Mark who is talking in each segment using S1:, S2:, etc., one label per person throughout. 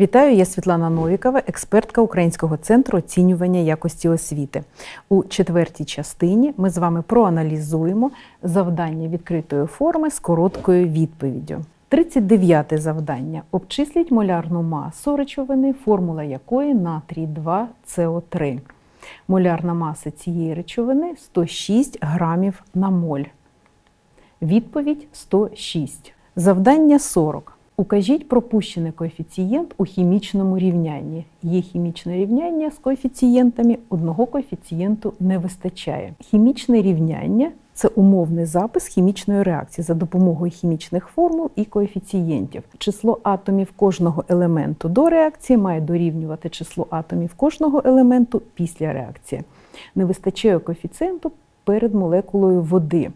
S1: Вітаю, я Світлана Новікова, експертка Українського центру оцінювання якості освіти. У четвертій частині ми з вами проаналізуємо завдання відкритої форми з короткою відповіддю. 39 завдання. Обчисліть молярну масу речовини, формула якої натрій 2 СО3. Молярна маса цієї речовини 106 грамів на моль. Відповідь 106. Завдання 40. Укажіть пропущений коефіцієнт у хімічному рівнянні. Є хімічне рівняння з коефіцієнтами, одного коефіцієнту не вистачає. Хімічне рівняння це умовний запис хімічної реакції за допомогою хімічних формул і коефіцієнтів. Число атомів кожного елементу до реакції має дорівнювати число атомів кожного елементу після реакції. Не вистачає коефіцієнту перед молекулою води.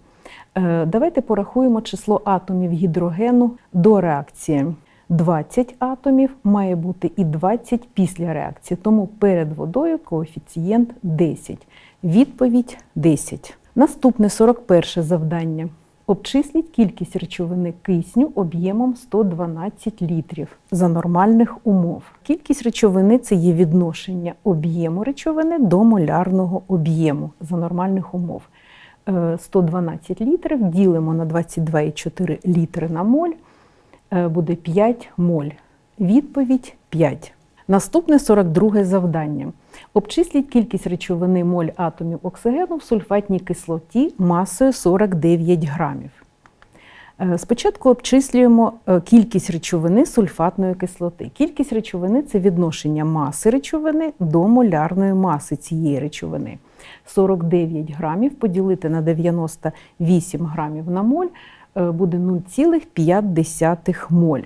S1: Е, Давайте порахуємо число атомів гідрогену до реакції. 20 атомів має бути і 20 після реакції, тому перед водою коефіцієнт 10. Відповідь 10. Наступне 41 завдання. Обчисліть кількість речовини кисню об'ємом 112 літрів за нормальних умов. Кількість речовини це є відношення об'єму речовини до молярного об'єму за нормальних умов. Е, 112 літрів ділимо на 22,4 літри на моль, е, буде 5 моль. Відповідь 5. Наступне 42 завдання. Обчисліть кількість речовини моль атомів оксигену в сульфатній кислоті масою 49 грамів. Е, Спочатку обчислюємо е, кількість речовини сульфатної кислоти. Кількість речовини це відношення маси речовини до молярної маси цієї речовини. 49 грамів поділити на 98 грамів на моль е, буде 0,5 моль.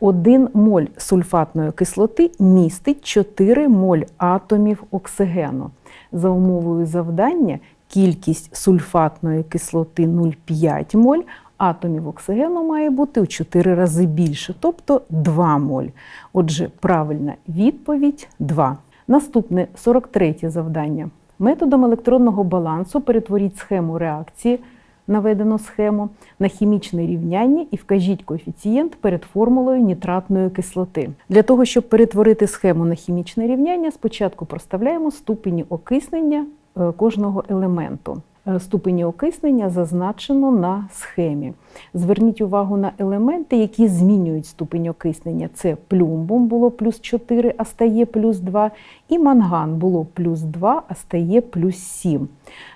S1: 1 моль сульфатної кислоти містить 4 моль атомів оксигену. За умовою завдання кількість сульфатної кислоти 0,5 моль, атомів оксигену має бути у 4 рази більше, тобто 2 моль. Отже, правильна відповідь 2. Наступне 43 завдання. Методом електронного балансу перетворіть схему реакції, наведено схему, на хімічне рівняння і вкажіть коефіцієнт перед формулою нітратної кислоти. Для того, щоб перетворити схему на хімічне рівняння, спочатку проставляємо ступені окиснення е, кожного елементу. Е, Ступені окиснення зазначено на схемі. Зверніть увагу на елементи, які змінюють ступень окиснення. Це плюмбум було плюс 4, а стає плюс 2, і манган було плюс 2, а стає плюс 7.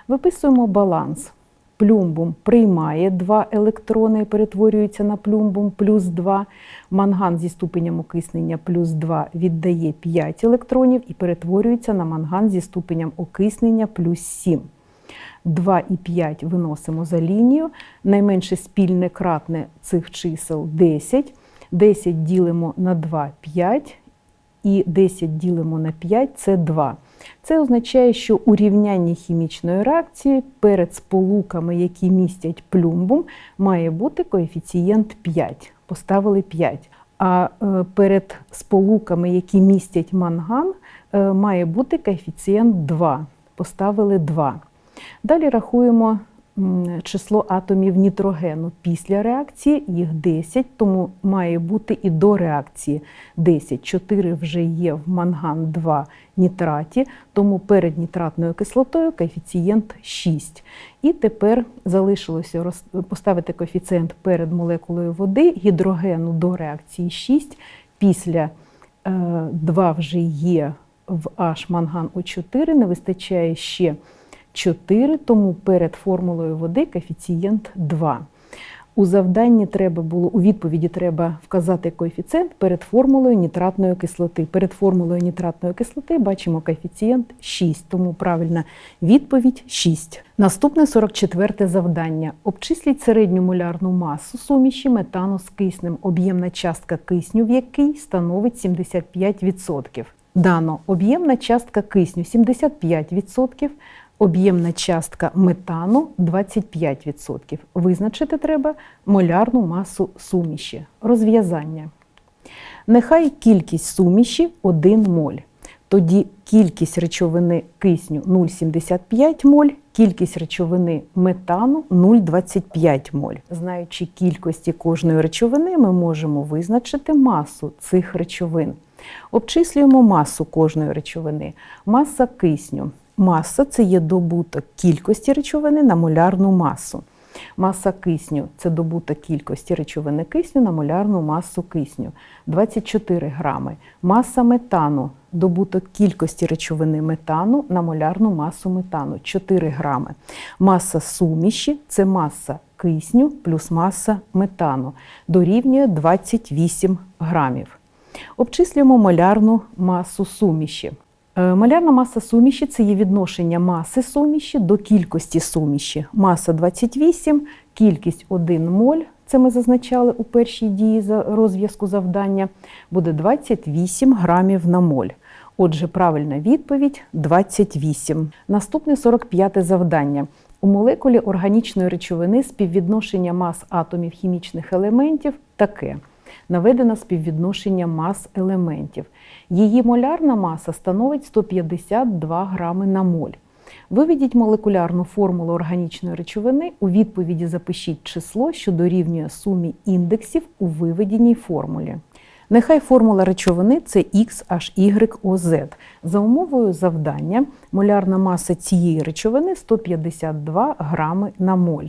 S1: Виписуємо баланс. Плюмбум приймає 2 електрони і перетворюється на плюмбум плюс 2. Манган зі ступенем окиснення плюс 2 віддає 5 електронів і перетворюється на манган зі ступенем окиснення плюс 7. 2 і 5 виносимо за лінію. Найменше спільне кратне цих чисел 10. 10 ділимо на 2 – 5. І 10 ділимо на 5 це 2. Це означає, що у рівнянні хімічної реакції перед сполуками, які містять плюмбум, має бути коефіцієнт 5. Поставили 5. А е, перед сполуками, які містять манган, е, має бути коефіцієнт 2. Поставили 2. Далі рахуємо число атомів нітрогену після реакції, їх 10, тому має бути і до реакції 10. 4 вже є в манган 2 нітраті, тому перед нітратною кислотою коефіцієнт 6. І тепер залишилося поставити коефіцієнт перед молекулою води, гідрогену до реакції 6, після е, 2 вже є в H манган О4, не вистачає ще 4, тому перед формулою води коефіцієнт 2. У завданні треба було, у відповіді треба вказати коефіцієнт перед формулою нітратної кислоти. Перед формулою нітратної кислоти бачимо коефіцієнт 6, тому правильна відповідь 6. Наступне 44 завдання. Обчисліть середню молярну масу суміші метану з киснем, об'ємна частка кисню, в якій становить 75%. Дано об'ємна частка кисню 75%, об'ємна частка метану 25%. Визначити треба молярну масу суміші. Розв'язання. Нехай кількість суміші 1 моль. тоді кількість речовини кисню 0,75 моль, кількість речовини метану 0,25 моль. Знаючи кількості кожної речовини, ми можемо визначити масу цих речовин. Обчислюємо масу кожної речовини. Маса кисню. Маса це є добуток кількості речовини на молярну масу. Маса кисню це добуток кількості речовини кисню на молярну масу кисню 24 грами. Маса метану добуток кількості речовини метану на молярну масу метану 4 грами. Маса суміші це маса кисню плюс маса метану дорівнює 28 грамів. Обчислюємо молярну масу суміші. Е, Малярна маса суміші це є відношення маси суміші до кількості суміші. Маса 28, кількість 1 моль, це ми зазначали у першій дії за розв'язку завдання, буде 28 грамів на моль. Отже, правильна відповідь 28. Наступне 45 завдання. У молекулі органічної речовини співвідношення мас атомів хімічних елементів таке. Наведено співвідношення мас елементів. Її молярна маса становить 152 грами на моль. Виведіть молекулярну формулу органічної речовини. У відповіді запишіть число, що дорівнює сумі індексів у виведеній формулі. Нехай формула речовини це XHYOZ. За умовою завдання молярна маса цієї речовини 152 грами на моль.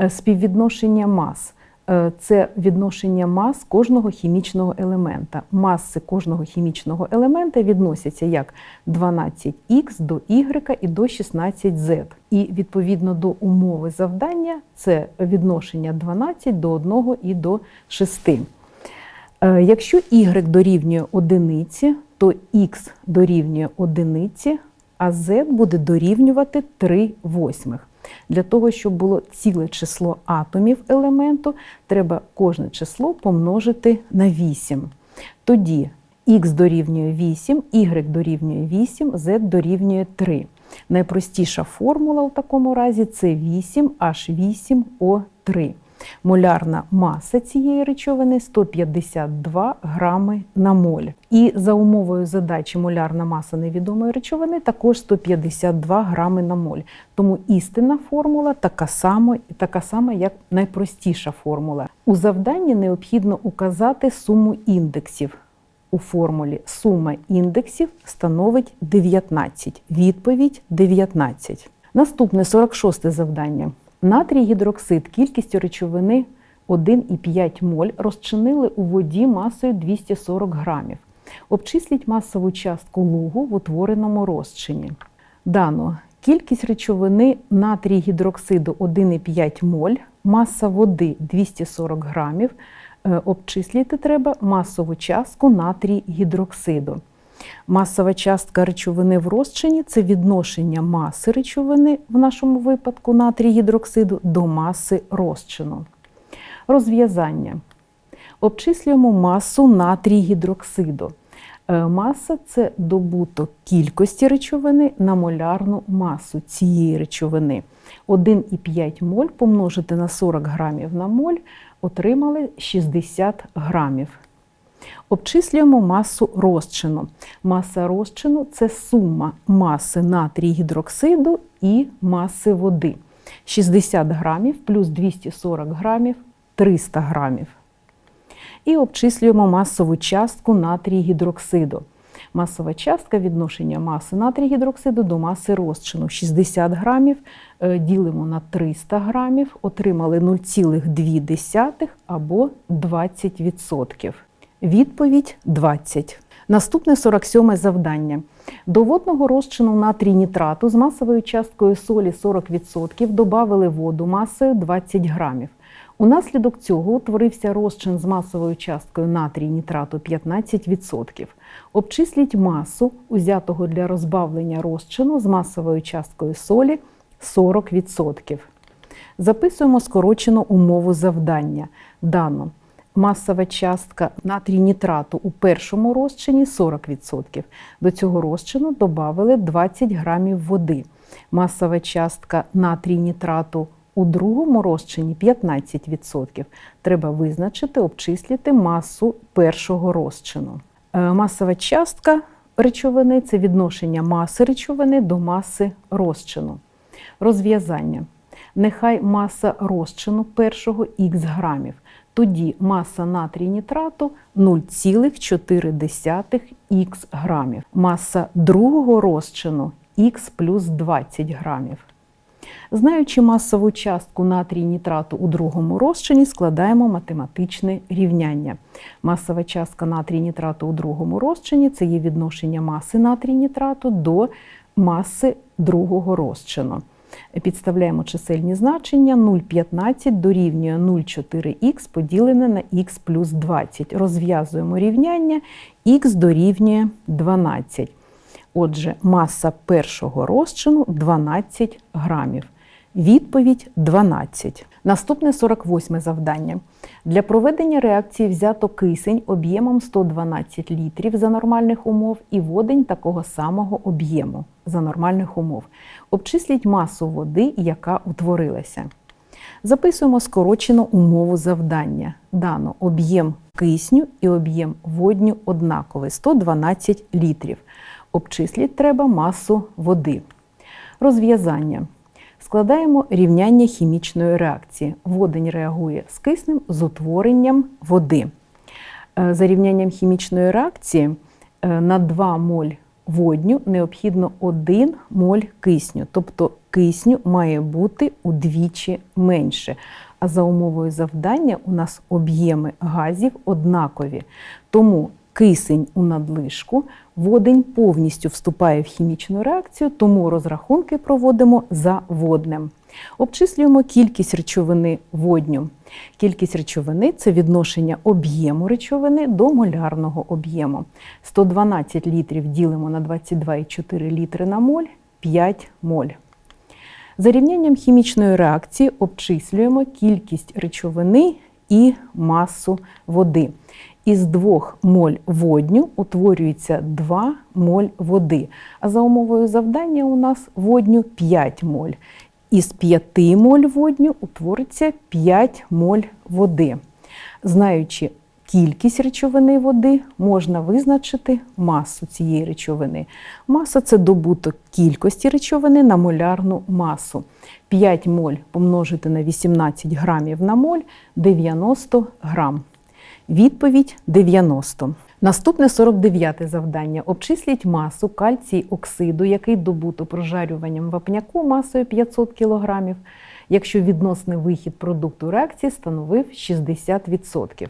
S1: Е, Співвідношення мас це відношення мас кожного хімічного елемента. Маси кожного хімічного елемента відносяться як 12х до y і до 16z. І відповідно до умови завдання це відношення 12 до 1 і до 6. Е, Якщо y дорівнює одиниці, то x дорівнює одиниці, а z буде дорівнювати 3 восьмих. Для того, щоб було ціле число атомів елементу, треба кожне число помножити на 8. Тоді х дорівнює 8, y дорівнює 8, z дорівнює 3. Найпростіша формула у такому разі це 8H8O3. Молярна маса цієї речовини 152 грами на моль. І за умовою задачі молярна маса невідомої речовини також 152 грами на моль. Тому істинна формула така сама, така сама, як найпростіша формула. У завданні необхідно указати суму індексів. У формулі сума індексів становить 19. Відповідь 19. Наступне 46 завдання. Натрій гідроксид кількістю речовини 1,5 моль розчинили у воді масою 240 грамів. Обчисліть масову частку лугу в утвореному розчині. Дано кількість речовини натрій гідроксиду 1,5 моль, маса води 240 грамів. Е, Обчислити треба масову частку натрій гідроксиду. Масова частка речовини в розчині це відношення маси речовини, в нашому випадку натрій гідроксиду, до маси розчину. Розв'язання. Обчислюємо масу натрій гідроксиду. Е, Маса це добуток кількості речовини на молярну масу цієї речовини. 1,5 моль помножити на 40 грамів на моль, отримали 60 грамів. Обчислюємо масу розчину. Маса розчину це сума маси натрій гідроксиду і маси води. 60 грамів плюс 240 грамів 300 грамів. І обчислюємо масову частку натрій гідроксиду. Масова частка відношення маси натрій гідроксиду до маси розчину 60 грамів. е, Ділимо на 300 грамів, отримали 0,2 або 20%. Відповідь 20. Наступне 47 завдання. До водного розчину натрій нітрату з масовою часткою солі 40% додали воду масою 20 грамів. Унаслідок цього утворився розчин з масовою часткою натрій нітрату 15%. Обчисліть масу, узятого для розбавлення розчину з масовою часткою солі 40%. Записуємо скорочену умову завдання. Дано. Масова частка натрій нітрату у першому розчині 40%. До цього розчину додали 20 грамів води. Масова частка натрій нітрату у другому розчині 15%. Треба визначити, обчислити масу першого розчину. Е, Масова частка речовини це відношення маси речовини до маси розчину. Розв'язання. Нехай маса розчину першого х грамів. Тоді маса натрій нітрату 0,4 х грамів. Маса другого розчину х плюс 20 грамів. Знаючи масову частку натрій нітрату у другому розчині, складаємо математичне рівняння. Масова частка натрій нітрату у другому розчині це є відношення маси натрій нітрату до маси другого розчину. Підставляємо чисельні значення 0,15 дорівнює 0,4х поділене на х плюс 20. Розв'язуємо рівняння х дорівнює 12. Отже, маса першого розчину 12 грамів. Відповідь 12. Наступне 48 завдання. Для проведення реакції взято кисень об'ємом 112 літрів за нормальних умов і водень такого самого об'єму за нормальних умов. Обчисліть масу води, яка утворилася. Записуємо скорочену умову завдання. Дано об'єм кисню і об'єм водню однаковий 112 літрів. Обчисліть треба масу води. Розв'язання. Складаємо рівняння хімічної реакції. Водень реагує з киснем з утворенням води. Е, За рівнянням хімічної реакції е, на 2 моль водню необхідно 1 моль кисню, тобто кисню має бути удвічі менше. А за умовою завдання у нас об'єми газів однакові. Тому кисень у надлишку, водень повністю вступає в хімічну реакцію, тому розрахунки проводимо за воднем. Обчислюємо кількість речовини водню. Кількість речовини це відношення об'єму речовини до молярного об'єму. 112 літрів ділимо на 22,4 літри на моль 5 моль. За рівнянням хімічної реакції обчислюємо кількість речовини і масу води. Із 2 моль водню утворюється 2 моль води. А за умовою завдання у нас водню 5 моль. Із 5 моль водню утвориться 5 моль води. Знаючи кількість речовини води, можна визначити масу цієї речовини. Маса це добуток кількості речовини на молярну масу. 5 моль помножити на 18 грамів на моль 90 грам. Відповідь 90. Наступне 49 завдання. Обчисліть масу кальцій оксиду, який добуто прожарюванням вапняку масою 500 кг, якщо відносний вихід продукту реакції становив 60%.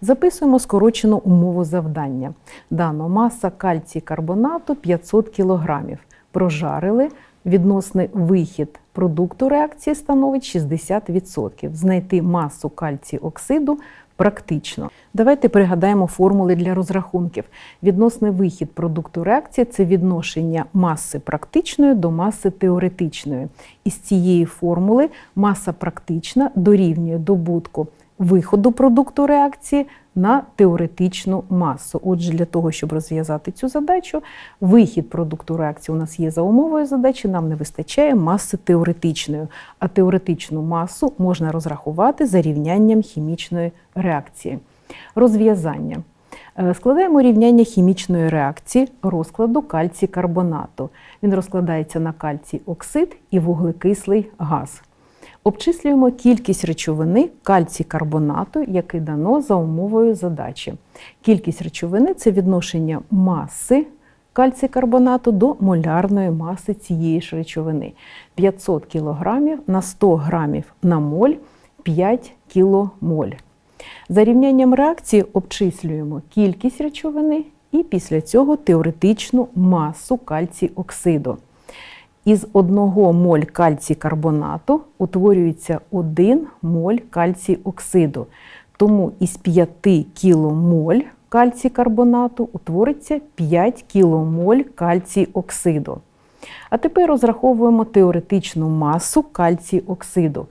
S1: Записуємо скорочену умову завдання. Дано маса кальцій карбонату 500 кг. Прожарили, відносний вихід продукту реакції становить 60%. Знайти масу кальцій оксиду практично. Давайте пригадаємо формули для розрахунків. Відносний вихід продукту реакції це відношення маси практичної до маси теоретичної. Із цієї формули маса практична дорівнює добутку виходу продукту реакції на теоретичну масу. Отже, для того, щоб розв'язати цю задачу, вихід продукту реакції у нас є за умовою задачі, нам не вистачає маси теоретичної, а теоретичну масу можна розрахувати за рівнянням хімічної реакції. Розв'язання. Е, Складаємо рівняння хімічної реакції розкладу кальцій карбонату. Він розкладається на кальцій оксид і вуглекислий газ. Обчислюємо кількість речовини кальцій карбонату, який дано за умовою задачі. Кількість речовини це відношення маси кальцій карбонату до молярної маси цієї ж речовини. 500 кг на 100 грамів на моль 5 кіломоль. За рівнянням реакції обчислюємо кількість речовини і після цього теоретичну масу кальцій оксиду. Із 1 моль кальцій карбонату утворюється 1 моль кальцій оксиду. Тому із 5 кіломоль кальцій карбонату утвориться 5 кіломоль кальцій оксиду. А тепер розраховуємо теоретичну масу кальцій оксиду.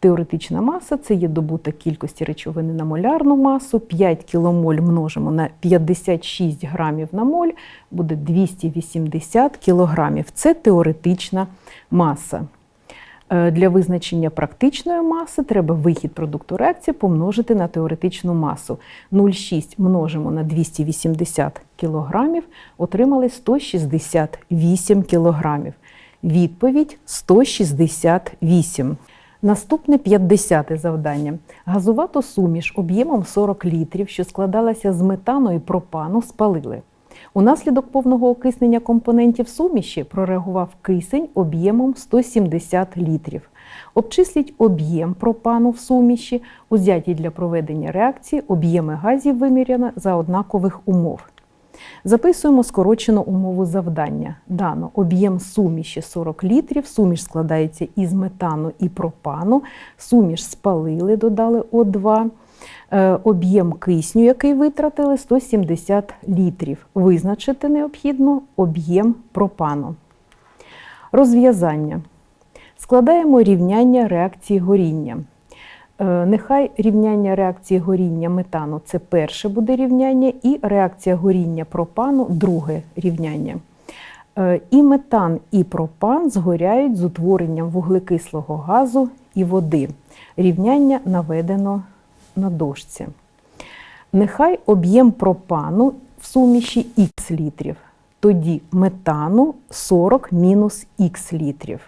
S1: Теоретична маса це є добуток кількості речовини на молярну масу. 5 кіломоль множимо на 56 грамів на моль, буде 280 кілограмів. Це теоретична маса. Е, Для визначення практичної маси треба вихід продукту реакції помножити на теоретичну масу. 0,6 множимо на 280 кг, отримали 168 кг. Відповідь 168. Наступне 50 завдання. Газувату суміш об'ємом 40 літрів, що складалася з метану і пропану, спалили. Унаслідок повного окиснення компонентів суміші прореагував кисень об'ємом 170 літрів. Обчисліть об'єм пропану в суміші, узяті для проведення реакції, об'єми газів виміряно за однакових умов. Записуємо скорочену умову завдання. Дано об'єм суміші 40 літрів. Суміш складається із метану і пропану. Суміш спалили, додали О2. Е, Об'єм кисню, який витратили, 170 літрів. Визначити необхідно об'єм пропану. Розв'язання. Складаємо рівняння реакції горіння. Е, Нехай рівняння реакції горіння метану це перше буде рівняння, і реакція горіння пропану друге рівняння. Е, І метан, і пропан згоряють з утворенням вуглекислого газу і води. Рівняння наведено на дошці. Нехай об'єм пропану в суміші х літрів, тоді метану 40 мінус х літрів.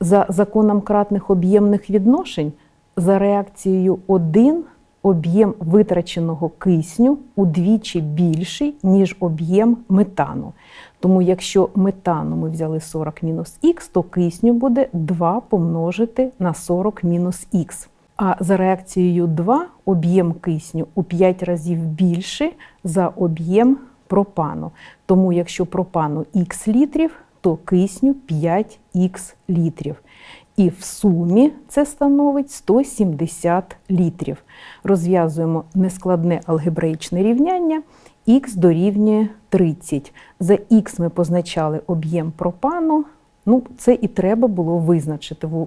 S1: За законом кратних об'ємних відношень, за реакцією 1 об'єм витраченого кисню удвічі більший, ніж об'єм метану. Тому якщо метану ми взяли 40 мінус х, то кисню буде 2 помножити на 40 мінус х. А за реакцією 2 об'єм кисню у 5 разів більший за об'єм пропану. Тому якщо пропану х літрів, то кисню 5х літрів. І в сумі це становить 170 літрів. Розв'язуємо нескладне алгебраїчне рівняння. Х дорівнює 30. За х ми позначали об'єм пропану. Ну, це і треба було визначити в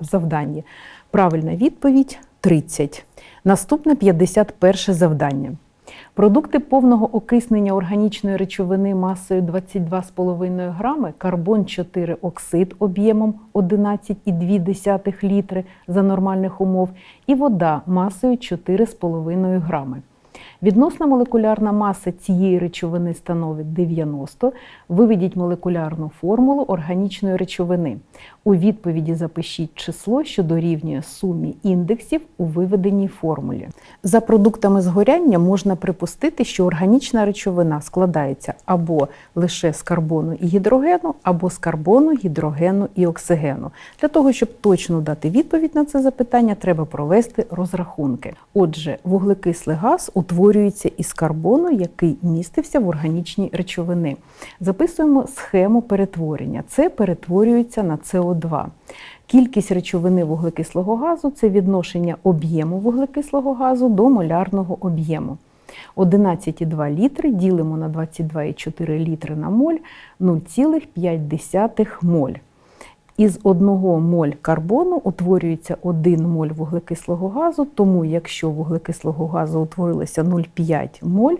S1: завданні. Правильна відповідь 30. Наступне 51 завдання. Продукти повного окиснення органічної речовини масою 22,5 грами, карбон 4 оксид об'ємом 11,2 літри за нормальних умов і вода масою 4,5 грами. Відносна молекулярна маса цієї речовини становить 90. Виведіть молекулярну формулу органічної речовини. У відповіді запишіть число, що дорівнює сумі індексів у виведеній формулі. За продуктами згоряння можна припустити, що органічна речовина складається або лише з карбону і гідрогену, або з карбону, гідрогену і оксигену. Для того, щоб точно дати відповідь на це запитання, треба провести розрахунки. Отже, вуглекислий газ утворюється із карбону, який містився в органічній речовини. Записуємо схему перетворення. Це перетворюється на СО2. Кількість речовини вуглекислого газу це відношення об'єму вуглекислого газу до молярного об'єму. 11,2 літри ділимо на 22,4 літри на моль 0,5 моль. Із 1 моль карбону утворюється 1 моль вуглекислого газу, тому якщо вуглекислого газу утворилося 0,5 моль,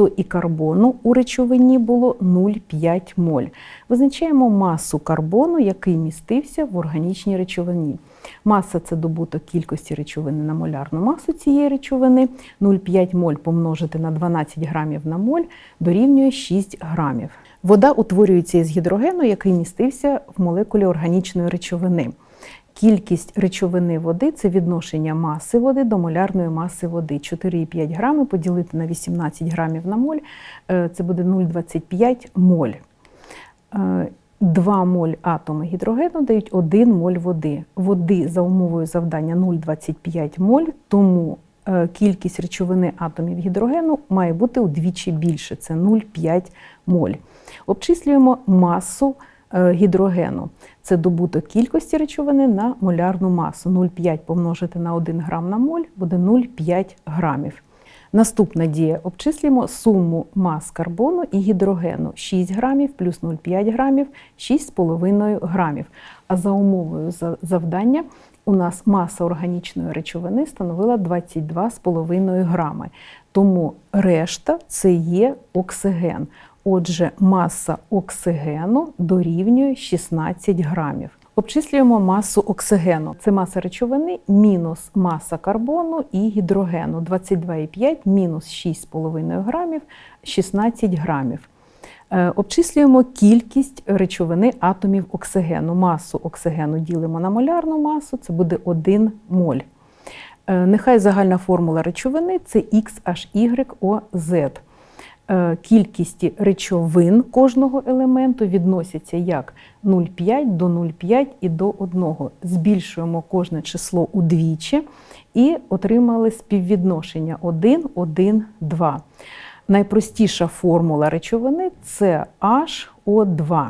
S1: то і карбону у речовині було 0,5 моль. Визначаємо масу карбону, який містився в органічній речовині. Маса це добуток кількості речовини на молярну масу цієї речовини. 0,5 моль помножити на 12 грамів на моль дорівнює 6 грамів. Вода утворюється із гідрогену, який містився в молекулі органічної речовини. Кількість речовини води це відношення маси води до молярної маси води. 4,5 грами поділити на 18 грамів на моль е, це буде 0,25 моль. Е, 2 моль атоми гідрогену дають 1 моль води. Води за умовою завдання 0,25 моль, тому е, кількість речовини атомів гідрогену має бути удвічі більше це 0,5 моль. Обчислюємо масу е, гідрогену. Це добуток кількості речовини на молярну масу. 0,5 помножити на 1 грам на моль буде 0,5 грамів. Наступна дія. Обчислюємо суму мас карбону і гідрогену 6 грамів плюс 0,5 грамів 6,5 грамів. А за умовою завдання у нас маса органічної речовини становила 22,5 грами. Тому решта це є оксиген. Отже, маса оксигену дорівнює 16 грамів. Обчислюємо масу оксигену. Це маса речовини мінус маса карбону і гідрогену 22,5 мінус 6,5 грамів 16 грамів. Е, Обчислюємо кількість речовини атомів оксигену. Масу оксигену ділимо на молярну масу, це буде 1 моль. Е, Нехай загальна формула речовини це XHYOZ. Е, Кількість речовин кожного елементу відносяться як 0,5 до 0,5 і до 1. Збільшуємо кожне число удвічі і отримали співвідношення 1, 1, 2. Найпростіша формула речовини це HO2.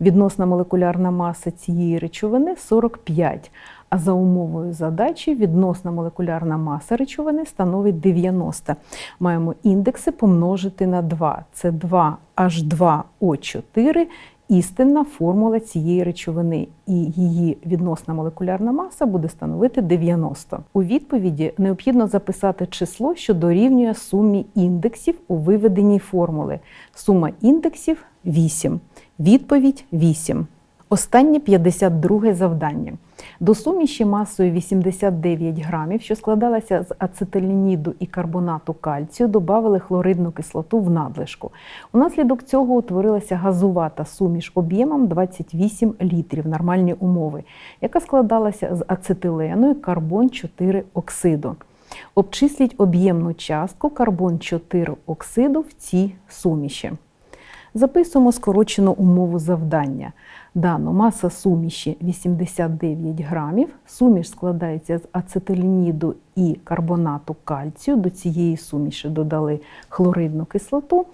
S1: Відносна молекулярна маса цієї речовини 45. А за умовою задачі відносна молекулярна маса речовини становить 90. Маємо індекси помножити на 2. Це 2H2O4 істинна формула цієї речовини, і її відносна молекулярна маса буде становити 90. У відповіді необхідно записати число, що дорівнює сумі індексів у виведеній формули. Сума індексів 8. Відповідь 8. Останнє 52 завдання. До суміші масою 89 грамів, що складалася з ацетилініду і карбонату кальцію, додали хлоридну кислоту в надлишку. Унаслідок цього утворилася газувата суміш об'ємом 28 літрів нормальні умови, яка складалася з ацетилену і карбон 4 оксиду. Обчисліть об'ємну частку карбон 4 оксиду в цій суміші. Записуємо скорочену умову завдання. Дано маса суміші 89 грамів. Суміш складається з ацетилініду і карбонату кальцію. До цієї суміші додали хлоридну кислоту.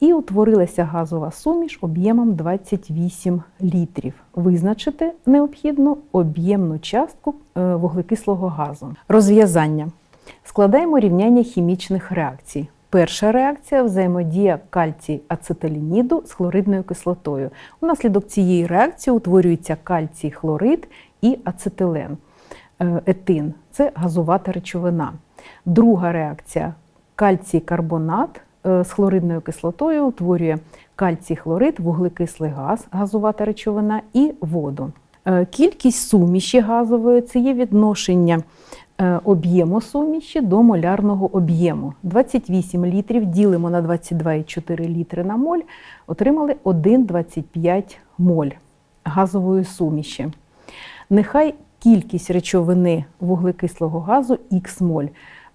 S1: І утворилася газова суміш об'ємом 28 літрів. Визначити необхідно об'ємну частку е, вуглекислого газу. Розв'язання. Складаємо рівняння хімічних реакцій. Перша реакція взаємодія кальцій ацетилініду з хлоридною кислотою. Унаслідок цієї реакції утворюється кальцій хлорид і ацетилен. Е, Етин це газувата речовина. Друга реакція кальцій карбонат е, з хлоридною кислотою утворює кальцій хлорид, вуглекислий газ, газувата речовина і воду. Е, Кількість суміші газової це є відношення об'єму суміші до молярного об'єму. 28 літрів ділимо на 22,4 літри на моль, отримали 1,25 моль газової суміші. Нехай кількість речовини вуглекислого газу х моль.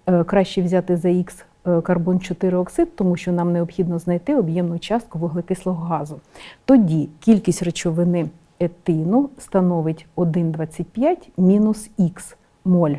S1: Е, Краще взяти за х е, карбон 4 оксид, тому що нам необхідно знайти об'ємну частку вуглекислого газу. Тоді кількість речовини етину становить 1,25 мінус х моль.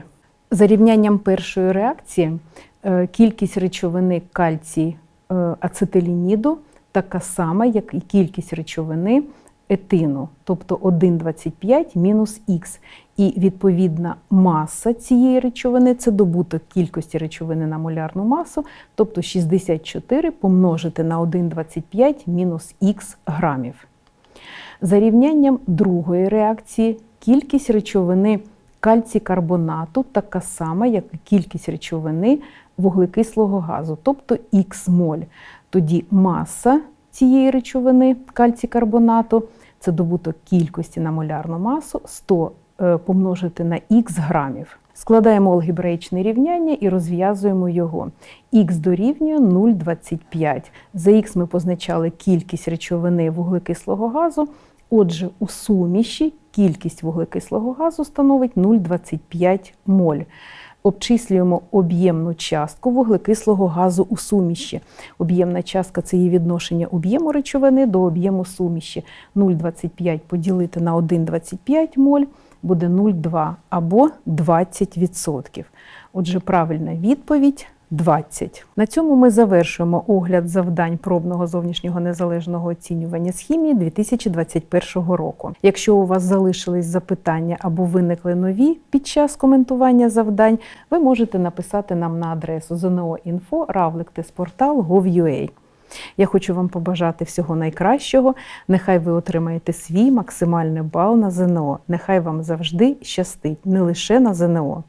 S1: За рівнянням першої реакції е, кількість речовини кальцій е, ацетилініду така сама, як і кількість речовини етину, тобто 1,25 мінус х. І відповідна маса цієї речовини це добуток кількості речовини на молярну масу, тобто 64 помножити на 1,25 мінус х грамів. За рівнянням другої реакції кількість речовини кальцій-карбонату така сама, як і кількість речовини вуглекислого газу, тобто х моль. Тоді маса цієї речовини кальцій-карбонату це добуток кількості на молярну масу 100 е, помножити на х грамів. Складаємо алгебраїчне рівняння і розв'язуємо його. Х дорівнює 0,25. За х ми позначали кількість речовини вуглекислого газу. Отже, у суміші кількість вуглекислого газу становить 0,25 моль. Обчислюємо об'ємну частку вуглекислого газу у суміші. Об'ємна частка це є відношення об'єму речовини до об'єму суміші. 0,25 поділити на 1,25 моль буде 0,2 або 20%. Отже, правильна відповідь 20. На цьому ми завершуємо огляд завдань пробного зовнішнього незалежного оцінювання з хімії 2021 року. Якщо у вас залишились запитання або виникли нові під час коментування завдань, ви можете написати нам на адресу zno.info ravliktespортал.gov.ua. Я хочу вам побажати всього найкращого. Нехай ви отримаєте свій максимальний бал на ЗНО. Нехай вам завжди щастить, не лише на ЗНО.